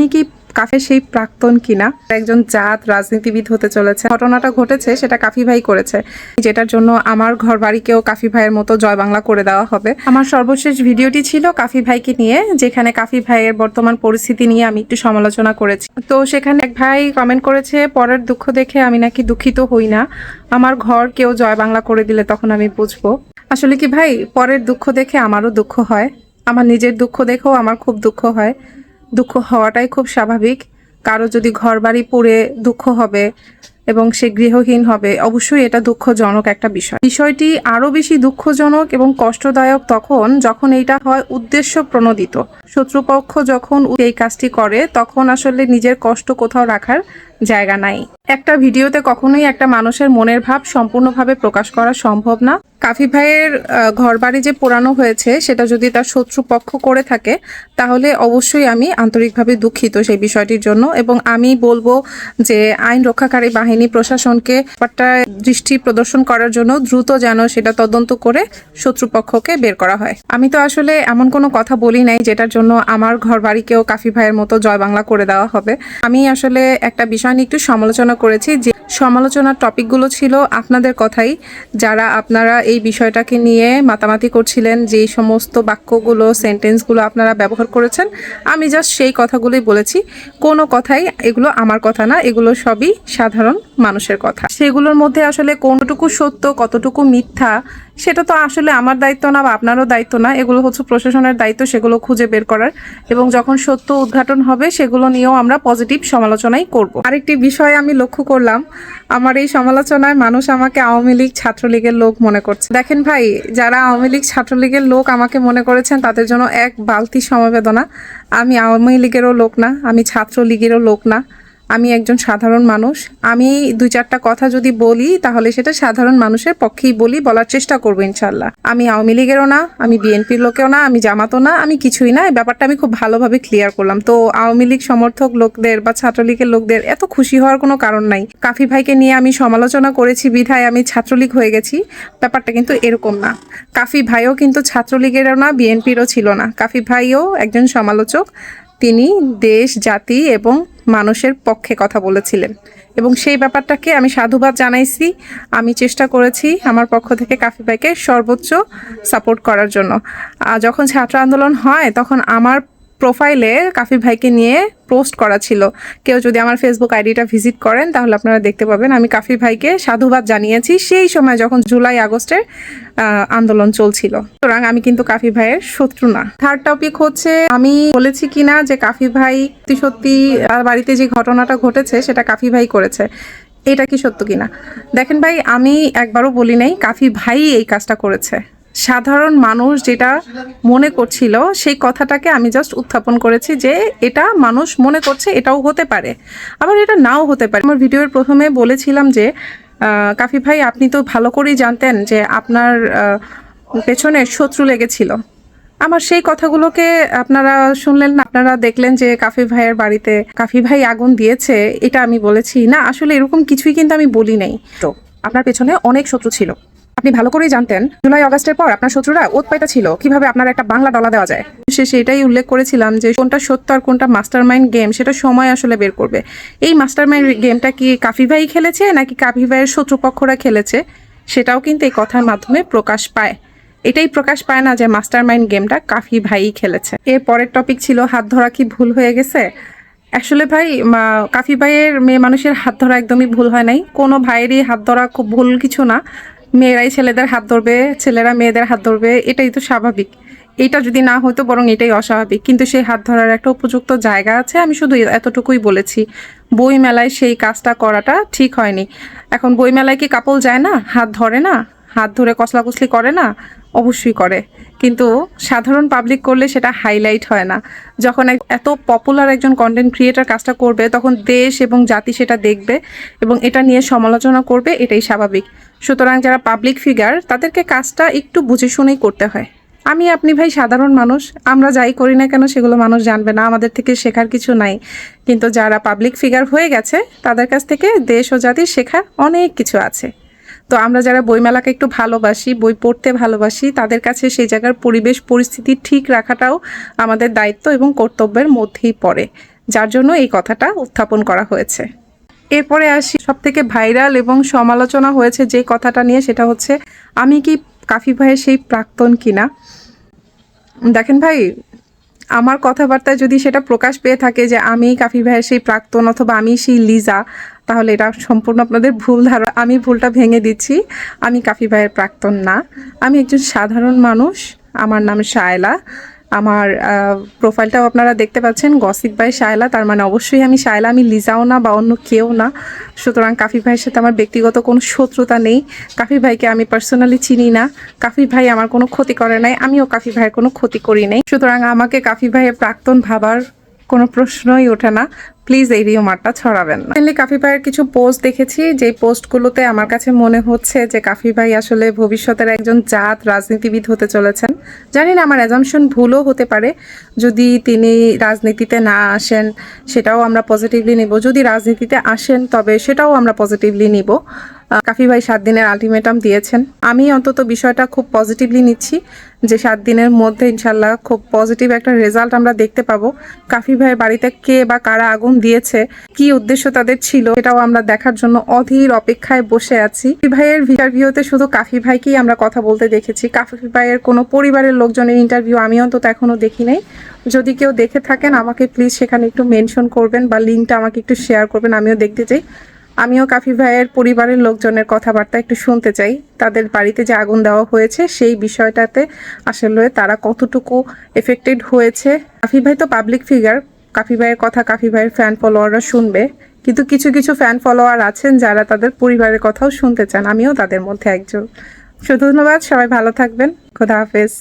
আমি কি কাফে সেই প্রাক্তন কিনা। একজন জাত, রাজনীতিবিদ হতে চলেছে। ঘটনাটা ঘটেছে, সেটা কাফি ভাই করেছে। যেটার জন্য আমার ঘর বাড়িকেও কাফি ভাইয়ের মতো জয় বাংলা করে দেওয়া হবে। আমার সর্বশেষ ভিডিওটি ছিল কাফি ভাইকে নিয়ে, যেখানে কাফি ভাইয়ের বর্তমান পরিস্থিতি নিয়ে আমি একটু সমালোচনা করেছি। তো সেখানে এক ভাই কমেন্ট করেছে, পরের দুঃখ দেখে আমি নাকি দুঃখিত হই না। আমার ঘর কেউ জয় বাংলা করে দিলে তখন আমি বুঝব। আসলে কি ভাই, পরের দুঃখ দেখে আমারও দুঃখ হয়। আমার নিজের দুঃখ দেখেও আমার খুব দুঃখ হয়। দুঃখ হওয়াটাই খুব স্বাভাবিক। কারও যদি ঘর বাড়ি পুড়ে দুঃখ হবে এবং সে গৃহহীন হবে, অবশ্যই এটা দুঃখজনক একটা বিষয়। বিষয়টি আরও বেশি দুঃখজনক এবং কষ্টদায়ক তখন যখন এইটা হয় উদ্দেশ্য প্রণোদিত। শত্রুপক্ষ যখন এই কাজটি করে, তখন আসলে নিজের কষ্ট কোথাও রাখার জায়গা নাই। একটা ভিডিওতে কখনোই একটা মানুষের মনের ভাব সম্পূর্ণভাবে প্রকাশ করা সম্ভব না। কাফি ভাইয়ের ঘর বাড়ি যে পোড়ানো হয়েছে, সেটা যদি তার শত্রুপক্ষ করে থাকে, তাহলে অবশ্যই আমি আন্তরিকভাবে দুঃখিত সেই বিষয়টির জন্য এবং আমি বলব যে আইন রক্ষাকারী বাহিনী প্রশাসনকে ব্যাপারটা দৃষ্টি প্রদর্শন করার জন্য দ্রুত যেন সেটা তদন্ত করে শত্রুপক্ষকে বের করা হয়। আমি তো আসলে এমন কোনো কথা বলি নাই যেটার জন্য আমার ঘর বাড়িকেও কাফি ভাইয়ের মতো জয় বাংলা করে দেওয়া হবে। আমি আসলে একটা বিষয় নিয়ে একটু সমালোচনা করেছি যে সমালোচনার টপিকগুলো ছিল আপনাদের কথাই, যারা আপনারা এই বিষয়টাকে নিয়ে মাতামাতি করছিলেন যে সমস্ত বাক্যগুলো সেন্টেন্সগুলো আপনারা ব্যবহার করেছেন, আমি জাস্ট সেই কথাগুলোই বলেছি। কোনো কথাই এগুলো আমার কথা না, এগুলো সবই সাধারণ মানুষের কথা। সেগুলোর মধ্যে আসলে কোনটুকু সত্য, কতটুকু মিথ্যা, সেটা তো আসলে আমার দায়িত্ব না বা আপনারও দায়িত্ব না। এগুলো হচ্ছে প্রশাসনের দায়িত্ব, সেগুলো খুঁজে বের করার। এবং যখন সত্য উদ্ঘাটন হবে, সেগুলো নিয়েও আমরা পজিটিভ সমালোচনাই করব। আরেকটি বিষয় আমি লক্ষ্য করলাম, আমার এই সমালোচনায় মানুষ আমাকে আওয়ামী লীগ ছাত্রলীগের লোক মনে করছে। দেখেন ভাই, যারা আওয়ামী লীগ ছাত্রলীগের লোক আমাকে মনে করেছেন, তাদের জন্য এক বালতি সমবেদনা। আমি আওয়ামী লীগেরও লোক না, আমি ছাত্রলীগেরও লোক না। আমি একজন সাধারণ মানুষ, আমি দুই চারটা কথা যদি বলি, তাহলে সেটা সাধারণ মানুষের পক্ষেই বলি, বলার চেষ্টা করব ইনশাল্লাহ। আমি আওয়ামী লীগেরও না, আমি বিএনপির লোকেও না, আমি জামাতও না, আমি কিছুই না, এই ব্যাপারটা আমি খুব ভালোভাবে ক্লিয়ার করলাম। তো আওয়ামী লীগ সমর্থক লোকদের বা ছাত্রলীগের লোকদের এত খুশি হওয়ার কোনো কারণ নাই। কাফি ভাইকে নিয়ে আমি সমালোচনা করেছি, বিধায় আমি ছাত্রলীগ হয়ে গেছি, ব্যাপারটা কিন্তু এরকম না। কাফি ভাইও কিন্তু ছাত্রলীগেরও না, বিএনপিরও ছিল না। কাফি ভাইও একজন সমালোচক তিনি দেশ, জাতি এবং মানুষের পক্ষে কথা বলেছিলেন। এবং সেই ব্যাপারটাকে আমি সাধুবাদ জানাইছি। আমি চেষ্টা করেছি আমার পক্ষ থেকে কাফি ভাইকে সর্বোচ্চ সাপোর্ট করার জন্য। যখন ছাত্র আন্দোলন হয়, তখন আমার প্রোফাইলে কাফি ভাইকে নিয়ে পোস্ট করা ছিল। কেউ যদি আমার ফেসবুক আইডিটা ভিজিট করেন, তাহলে আপনারা দেখতে পাবেন আমি কাফি ভাইকে সাধুবাদ জানিয়েছি সেই সময় যখন জুলাই আগস্টের আন্দোলন চলছিল। সুতরাং আমি কিন্তু কাফি ভাইয়ের শত্রু না। থার্ড টপিক হচ্ছে, আমি বলেছি কিনা যে কাফি ভাই সত্যি সত্যি, তার বাড়িতে যে ঘটনাটা ঘটেছে, সেটা কাফি ভাই করেছে। এটা কি সত্য কিনা? দেখেন ভাই, আমি একবারও বলি নাই, কাফি ভাই এই কাজটা করেছে। সাধারণ মানুষ যেটা মনে করছিল, সেই কথাটাকে আমি জাস্ট উত্থাপন করেছি যে এটা মানুষ মনে করছে এটাও হতে পারে। আবার এটা নাও হতে পারে। আমার ভিডিওর প্রথমে বলেছিলাম যে কাফি ভাই, আপনি তো ভালো করেই জানতেন যে আপনার পেছনে শত্রু লেগেছিল। আমার সেই কথাগুলোকে আপনারা শুনলেন না, আপনারা দেখলেন যে কাফি ভাইয়ের বাড়িতে কাফি ভাই আগুন দিয়েছে, এটা আমি বলেছি। না, আসলে এরকম কিছুই কিন্তু আমি বলি নাই। তো, আপনার পেছনে অনেক শত্রু ছিল। আপনি ভালো করেই জানতেন, জুলাই, অগাস্টের পর আপনার শত্রুরা ওতপাইতা ছিল, কীভাবে আপনার একটা বাংলা ডলা দেওয়া যায়। শেষে এটাই উল্লেখ করেছিলাম যে, কোনটা সত্য আর কোনটা মাস্টার মাইন্ড গেম, সেটা সময় আসলে বের করবে। এই মাস্টার মাইন্ড গেমটা কি কাফি ভাই খেলেছে, নাকি কাফি ভাইয়ের শত্রুপক্ষরা খেলেছে? সেটাও কিন্তু এই কথার মাধ্যমে প্রকাশ পায়। এটাই প্রকাশ পায় না যে মাস্টার মাইন্ড গেমটা কাফি ভাই খেলেছে। এর পরের টপিক ছিল, হাত ধরা কি ভুল হয়ে গেছে? আসলে ভাই কাফি ভাইয়ের মেয়ে মানুষের হাত ধরা একদমই ভুল হয় নাই। কোনো ভাইয়েরই হাত ধরা খুব ভুল কিছু না। মেয়েরাই ছেলেদের হাত ধরবে, ছেলেরা মেয়েদের হাত ধরবে, এটাই তো স্বাভাবিক। এটা যদি না হতো বরং এটাই অস্বাভাবিক। কিন্তু সেই হাত ধরার একটা উপযুক্ত জায়গা আছে, আমি শুধু এতটুকুই বলেছি। বই মেলায় সেই কাজটা করাটা ঠিক হয়নি। এখন বই মেলায় কি কাপল যায় না? হাত ধরে না? হাত ধরে কসলাকুসলি করে না, অবশ্যই করে। কিন্তু সাধারণ পাবলিক করলে সেটা হাইলাইট হয় না। যখন এত পপুলার একজন কন্টেন্ট ক্রিয়েটার কাজটা করবে, তখন দেশ এবং জাতি সেটা দেখবে এবং এটা নিয়ে সমালোচনা করবে, এটাই স্বাভাবিক। সুতরাং যারা পাবলিক ফিগার তাদেরকে কাজটা একটু বুঝে শুনেই করতে হয়। আমি, আপনি ভাই সাধারণ মানুষ, আমরা যাই করি না কেন সেগুলো মানুষ জানবে না, আমাদের থেকে শেখার কিছু নাই। কিন্তু যারা পাবলিক ফিগার হয়ে গেছে, তাদের কাছ থেকে দেশ ও জাতির শেখার অনেক কিছু আছে। তো আমরা যারা বইমেলাকে একটু ভালোবাসি, বই পড়তে ভালোবাসি, তাদের কাছে সেই জায়গার পরিবেশ, পরিস্থিতি ঠিক রাখাটাও আমাদের দায়িত্ব এবং কর্তব্যের মধ্যেই পড়ে, যার জন্য এই কথাটা উত্থাপন করা হয়েছে। এরপরে আসি সব থেকে ভাইরাল এবং সমালোচনা হয়েছে যে কথাটা নিয়ে, সেটা হচ্ছে, আমি কি কাফি ভাইয়ের সেই প্রাক্তন কিনা? দেখেন ভাই আমার কথাবার্তায় যদি সেটা প্রকাশ পেয়ে থাকে যে আমি কাফি ভাইয়ের সেই প্রাক্তন অথবা আমি সেই লিজা, তাহলে এটা সম্পূর্ণ আপনাদের ভুল ধারণা আমি ভুলটা ভেঙে দিচ্ছি। আমি কাফি ভাইয়ের প্রাক্তন না। আমি একজন সাধারণ মানুষ। আমার নাম শায়লা। আমার প্রোফাইলটাও আপনারা দেখতে পাচ্ছেন গসিপ বাই শায়লা তার মানে অবশ্যই আমি শায়লা আমি লিজাও না বা অন্য কেউ না। সুতরাং কাফি ভাইয়ের সাথে আমার ব্যক্তিগত কোনো শত্রুতা নেই। কাফি ভাইকে আমি পার্সোনালি চিনি না। কাফি ভাই আমার কোনো ক্ষতি করে নাই। আমিও কাফি ভাইয়ের কোনো ক্ষতি করি নাই। সুতরাং আমাকে কাফি ভাইয়ের প্রাক্তন ভাবার কোনো প্রশ্নই ওঠে না। প্লিজ এই রিওমারটা ছড়াবেন না। কাফি ভাইয়ের কিছু পোস্ট দেখেছি। যে পোস্টগুলোতে আমার কাছে মনে হচ্ছে যে কাফি ভাই আসলে ভবিষ্যতের একজন জাত, রাজনীতিবিদ হতে চলেছেন। জানি না, আমার অ্যাজামশন ভুলও হতে পারে। যদি তিনি রাজনীতিতে না আসেন, সেটাও আমরা পজিটিভলি নিব। যদি রাজনীতিতে আসেন, তবে সেটাও আমরা পজিটিভলি নিব। কাফি ভাই সাত দিনের আলটিমেটাম দিয়েছেন। আমি অন্তত বিষয়টা খুব পজিটিভলি নিচ্ছি যে সাত দিনের মধ্যে ইনশাল্লাহ খুব পজিটিভ একটা রেজাল্ট আমরা দেখতে পাবো। কাফি ভাইয়ের বাড়িতে কে বা কারা আগুন দিয়েছে, কি উদ্দেশ্য তাদের ছিল এটাও আমরা দেখার জন্য অধীর অপেক্ষায় বসে আছি। কাফি ভাইয়ের ইন্টারভিউতে শুধু কাফি ভাইকেই আমরা কথা বলতে দেখেছি। কাফি ভাইয়ের কোনো পরিবারের লোকজনের ইন্টারভিউ আমি অন্তত এখনও দেখি নাই। যদি কেউ দেখে থাকেন, আমাকে প্লিজ সেখানে একটু মেনশন করবেন বা লিঙ্কটা আমাকে একটু শেয়ার করবেন, আমিও দেখতে চাই। আমিও কাফি ভাইয়ের পরিবারের লোকজনের কথাবার্তা একটু শুনতে চাই। তাদের বাড়িতে যে আগুন দেওয়া হয়েছে, সেই বিষয়টাতে আসলে তারা কতটুকু এফেক্টেড হয়েছে। কাফি ভাই তো পাবলিক ফিগার কাফি ভাইয়ের কথা কাফি ভাইয়ের ফ্যান ফলোয়াররা শুনবে। কিন্তু কিছু কিছু ফ্যান ফলোয়ার আছেন যারা তাদের পরিবারের কথাও শুনতে চান। আমিও তাদের মধ্যে একজন। শুধু ধন্যবাদ, সবাই ভালো থাকবেন। খোদা হাফেজ।